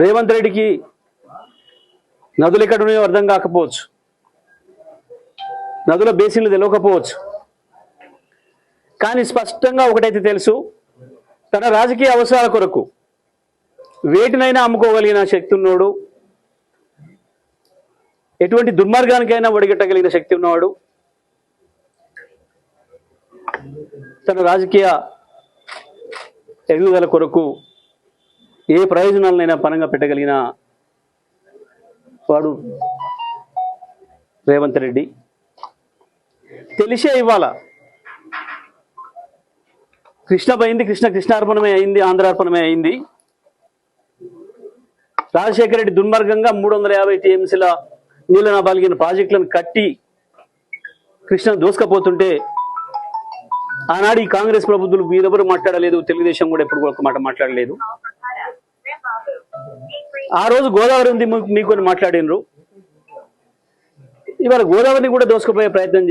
రేవంత్ రెడ్డికి నదులు ఎక్కడ ఉన్నాయో అర్థం కాకపోవచ్చు. నదుల బేసిన్లు తెలియకపోవచ్చు కానీ స్పష్టంగా ఒకటైతే తెలుసు తన రాజకీయ అవసరాల కొరకు వేటినైనా అమ్ముకోగలిగిన శక్తి ఉన్నాడు ఎటువంటి దుర్మార్గానికైనా ఒడిగట్టగలిగిన శక్తి ఉన్నవాడు తన రాజకీయ ఎదుగుదల కొరకు ఏ ప్రయోజనాలనైనా పరంగా పెట్టగలిగిన వాడు రేవంత్ రెడ్డి. తెలిసే ఇవ్వాల. కృష్ణ పోయింది కృష్ణ కృష్ణార్పణమే అయింది ఆంధ్రార్పణమే అయింది. రాజశేఖర రెడ్డి దుర్మార్గంగా మూడు వందల యాభై టీఎంసీల నీళ్ళ బాలిగిన ప్రాజెక్టులను కట్టి కృష్ణ దోసుకపోతుంటే ఆనాడు ఈ కాంగ్రెస్ ప్రభుత్వం మీరెవరు మాట్లాడలేదు తెలుగుదేశం కూడా ఎప్పుడు ఒక మాట మాట్లాడలేదు. ఆ రోజు గోదావరి ఉంది మీకు- మాట్లాడినరు. ఇవాళ గోదావరిని కూడా దోసుకుపోయే ప్రయత్నం